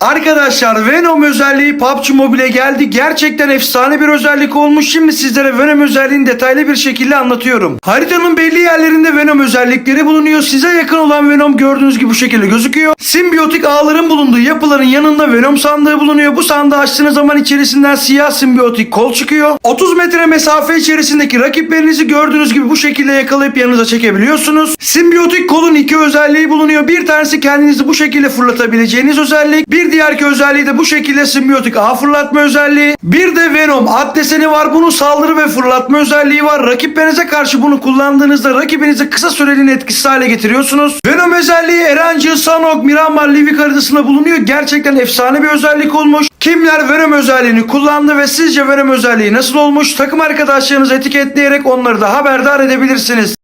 Arkadaşlar Venom özelliği PUBG Mobile'e geldi. Gerçekten efsane bir özellik olmuş. Şimdi sizlere Venom özelliğini detaylı bir şekilde anlatıyorum. Haritanın belli yerlerinde Venom özellikleri bulunuyor. Size yakın olan Venom gördüğünüz gibi bu şekilde gözüküyor. Simbiyotik ağların bulunduğu yapıların yanında Venom sandığı bulunuyor. Bu sandığı açtığınız zaman içerisinden siyah simbiyotik kol çıkıyor. 30 metre mesafe içerisindeki rakiplerinizi gördüğünüz gibi bu şekilde yakalayıp yanınıza çekebiliyorsunuz. Simbiyotik kolun iki özelliği bulunuyor. Bir tanesi kendinizi bu şekilde fırlatabileceğiniz özellik. Bir diğerki özelliği de bu şekilde simbiyotik ağ fırlatma özelliği. Bir de Venom ad deseni var. Bunun saldırı ve fırlatma özelliği var. Rakiplerinize karşı bunu kullandığınızda rakibinizi kısa süreliğine etkisiz hale getiriyorsunuz. Venom özelliği Erencil, Sanok, Miramar, Livik haritasında bulunuyor. Gerçekten efsane bir özellik olmuş. Kimler Venom özelliğini kullandı ve sizce Venom özelliği nasıl olmuş? Takım arkadaşlarınızı etiketleyerek onları da haberdar edebilirsiniz.